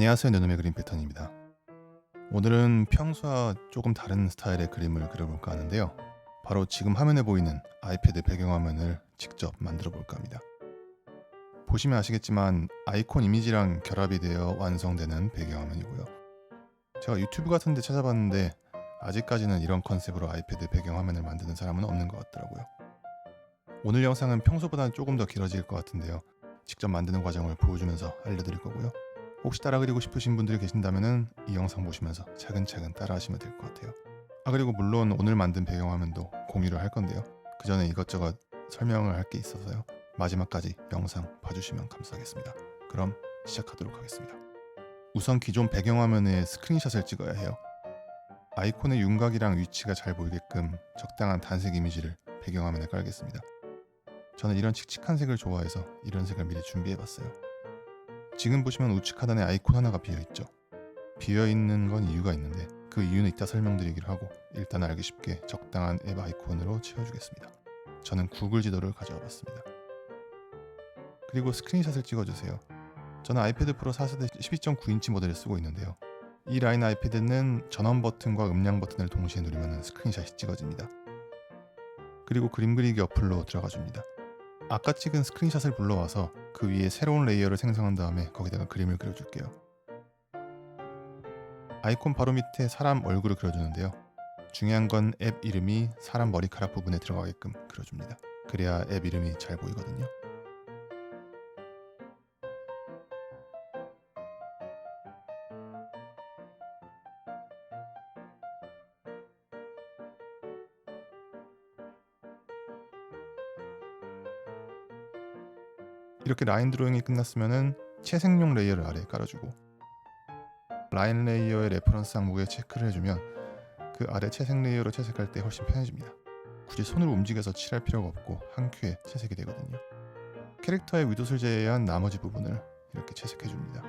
안녕하세요. 너놈의 그림 패턴입니다. 오늘은 평소와 조금 다른 스타일의 그림을 그려볼까 하는데요. 바로 지금 화면에 보이는 아이패드 배경화면을 직접 만들어 볼까 합니다. 보시면 아시겠지만 아이콘 이미지랑 결합이 되어 완성되는 배경화면이고요. 제가 유튜브 같은 데 찾아봤는데 아직까지는 이런 컨셉으로 아이패드 배경화면을 만드는 사람은 없는 것 같더라고요. 오늘 영상은 평소보다는 조금 더 길어질 것 같은데요. 직접 만드는 과정을 보여주면서 알려드릴 거고요 혹시 따라 그리고 싶으신 분들이 계신다면 이 영상 보시면서 차근차근 따라 하시면 될 것 같아요. 아 그리고 물론 오늘 만든 배경화면도 공유를 할 건데요. 그 전에 이것저것 설명을 할 게 있어서요. 마지막까지 영상 봐주시면 감사하겠습니다. 그럼 시작하도록 하겠습니다. 우선 기존 배경화면에 스크린샷을 찍어야 해요. 아이콘의 윤곽이랑 위치가 잘 보이게끔 적당한 단색 이미지를 배경화면에 깔겠습니다. 저는 이런 칙칙한 색을 좋아해서 이런 색을 미리 준비해봤어요. 지금 보시면 우측 하단에 아이콘 하나가 비어있죠. 비어있는 건 이유가 있는데 그 이유는 이따 설명드리기로 하고 일단 알기 쉽게 적당한 앱 아이콘으로 채워주겠습니다. 저는 구글 지도를 가져와 봤습니다. 그리고 스크린샷을 찍어주세요. 저는 아이패드 프로 4세대 12.9인치 모델을 쓰고 있는데요. 이 라인 아이패드는 전원 버튼과 음량 버튼을 동시에 누르면 스크린샷이 찍어집니다. 그리고 그림 그리기 어플로 들어가 줍니다. 아까 찍은 스크린샷을 불러와서 그 위에 새로운 레이어를 생성한 다음에 거기다가 그림을 그려줄게요. 아이콘 바로 밑에 사람 얼굴을 그려주는데요. 중요한 건 앱 이름이 사람 머리카락 부분에 들어가게끔 그려줍니다. 그래야 앱 이름이 잘 보이거든요. 이렇게 라인 드로잉이 끝났으면은 채색용 레이어를 아래에 깔아주고 라인 레이어의 레퍼런스 항목에 체크를 해주면 그 아래 채색 레이어로 채색할 때 훨씬 편해집니다. 굳이 손을 움직여서 칠할 필요가 없고 한 큐에 채색이 되거든요. 캐릭터의 위도를 제외한 나머지 부분을 이렇게 채색해줍니다.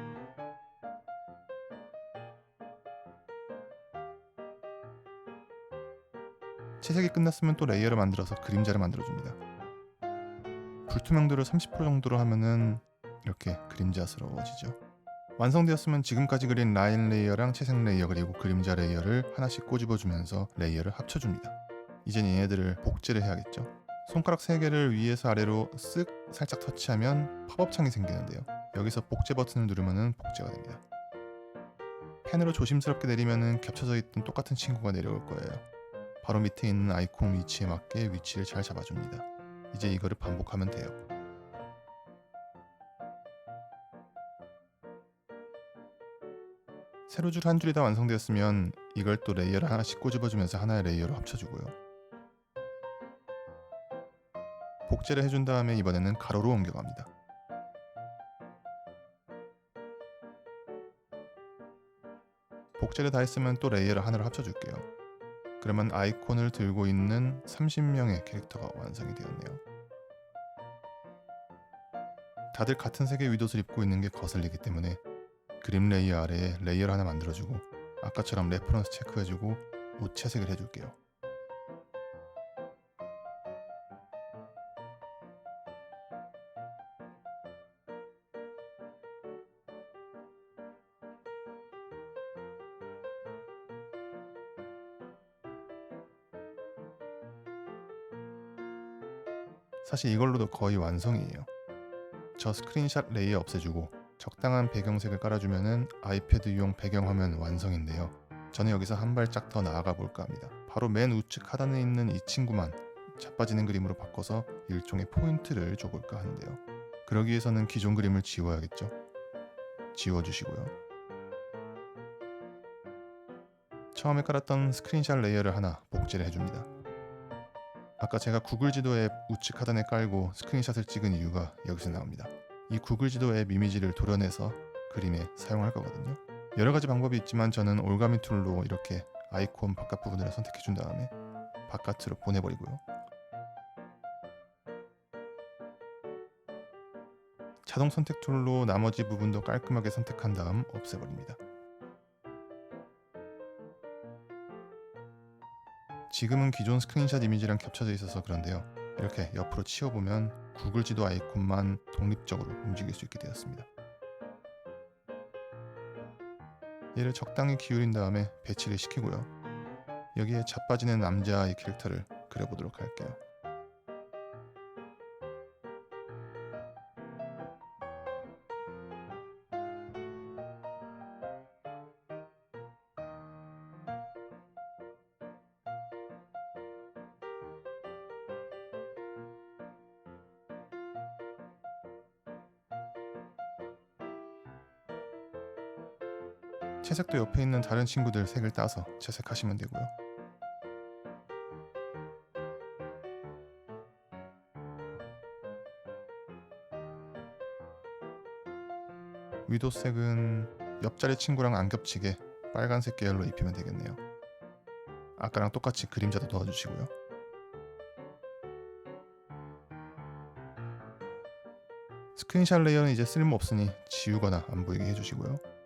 채색이 끝났으면 또 레이어를 만들어서 그림자를 만들어줍니다. 불투명도를 30% 정도로 하면은 이렇게 그림자스러워지죠. 완성되었으면 지금까지 그린 라인 레이어랑 채색 레이어 그리고 그림자 레이어를 하나씩 꼬집어주면서 레이어를 합쳐줍니다. 이젠 얘네들을 복제를 해야겠죠. 손가락 3개를 위에서 아래로 쓱 살짝 터치하면 팝업 창이 생기는데요. 여기서 복제 버튼을 누르면 복제가 됩니다. 펜으로 조심스럽게 내리면 겹쳐져 있던 똑같은 친구가 내려올 거예요. 바로 밑에 있는 아이콘 위치에 맞게 위치를 잘 잡아줍니다. 이제 이거를 반복하면 돼요. 세로 줄 한 줄이 다 완성되었으면 이걸 또 레이어를 하나씩 꼬집어주면서 하나의 레이어로 합쳐주고요. 복제를 해준 다음에 이번에는 가로로 옮겨갑니다. 복제를 다 했으면 또 레이어를 하나로 합쳐줄게요. 그러면 아이콘을 들고 있는 30명의 캐릭터가 완성이 되었네요. 다들 같은 색의 위도를 입고 있는 게 거슬리기 때문에 그림 레이어 아래에 레이어를 하나 만들어주고 아까처럼 레퍼런스 체크해주고 옷 채색을 해줄게요. 사실 이걸로도 거의 완성이에요. 저 스크린샷 레이어 없애주고 적당한 배경색을 깔아주면은 아이패드용 배경화면 완성인데요. 저는 여기서 한 발짝 더 나아가 볼까 합니다. 바로 맨 우측 하단에 있는 이 친구만 자빠지는 그림으로 바꿔서 일종의 포인트를 줘볼까 하는데요. 그러기 위해서는 기존 그림을 지워야겠죠. 지워주시고요. 처음에 깔았던 스크린샷 레이어를 하나 복제를 해줍니다. 아까 제가 구글 지도 앱 우측 하단에 깔고 스크린샷을 찍은 이유가 여기서 나옵니다. 이 구글 지도 앱 이미지를 도려내서 그림에 사용할 거거든요. 여러 가지 방법이 있지만 저는 올가미 툴로 이렇게 아이콘 바깥 부분을 선택해 준 다음에 바깥으로 보내버리고요. 자동 선택 툴로 나머지 부분도 깔끔하게 선택한 다음 없애버립니다. 지금은 기존 스크린샷 이미지랑 겹쳐져 있어서 그런데요. 이렇게 옆으로 치워보면 구글 지도 아이콘만 독립적으로 움직일 수 있게 되었습니다. 얘를 적당히 기울인 다음에 배치를 시키고요. 여기에 자빠지는 남자아이 캐릭터를 그려보도록 할게요. 채색도 옆에 있는 다른 친구들 색을 따서 채색하시면 되고요. 위도색은 옆자리 친구랑 안 겹치게 빨간색 계열로 입히면 되겠네요. 아까랑 똑같이 그림자도 넣어주시고요. 스크린샷 레이어는 이제 쓸모없으니 지우거나 안 보이게 해주시고요.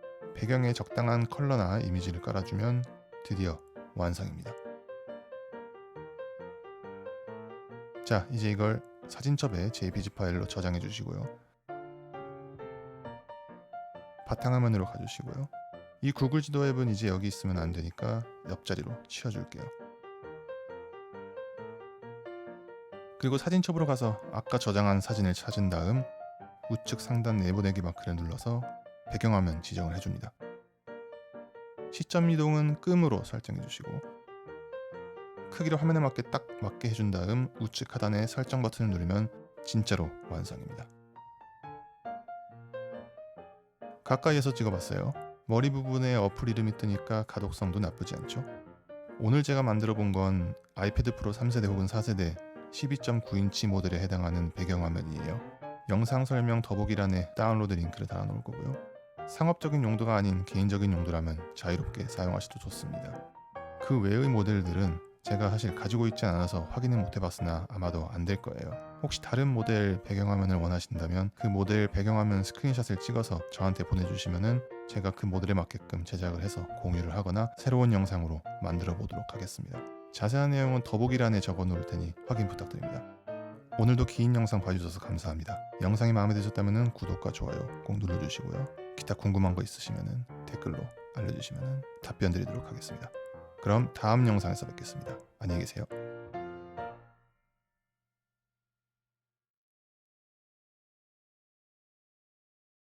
배경에 적당한 컬러나 이미지를 깔아주면 드디어 완성입니다. 자, 이제 이걸 사진첩에 JPG 파일로 저장해 주시고요. 바탕화면으로 가주시고요. 이 구글 지도 앱은 이제 여기 있으면 안 되니까 옆자리로 치워줄게요. 그리고 사진첩으로 가서 아까 저장한 사진을 찾은 다음 우측 상단 내보내기 마크를 눌러서 배경화면 지정을 해줍니다. 시점 이동은 끔으로 설정해 주시고 크기로 화면에 맞게 딱 맞게 해준 다음 우측 하단에 설정 버튼을 누르면 진짜로 완성입니다. 가까이에서 찍어봤어요. 머리 부분에 어플 이름이 뜨니까 가독성도 나쁘지 않죠. 오늘 제가 만들어 본 건 아이패드 프로 3세대 혹은 4세대 12.9인치 모델에 해당하는 배경화면이에요. 영상 설명 더보기란에 다운로드 링크를 달아놓을 거고요. 상업적인 용도가 아닌 개인적인 용도라면 자유롭게 사용하셔도 좋습니다. 그 외의 모델들은 제가 사실 가지고 있지 않아서 확인을 못 해봤으나 아마도 안 될 거예요. 혹시 다른 모델 배경화면을 원하신다면 그 모델 배경화면 스크린샷을 찍어서 저한테 보내주시면은 제가 그 모델에 맞게끔 제작을 해서 공유를 하거나 새로운 영상으로 만들어 보도록 하겠습니다. 자세한 내용은 더보기란에 적어 놓을 테니 확인 부탁드립니다. 오늘도 긴 영상 봐주셔서 감사합니다. 영상이 마음에 드셨다면 구독과 좋아요 꼭 눌러주시고요. 기타 궁금한 거 있으시면 댓글로 알려주시면 답변 드리도록 하겠습니다. 그럼 다음 영상에서 뵙겠습니다. 안녕히 계세요.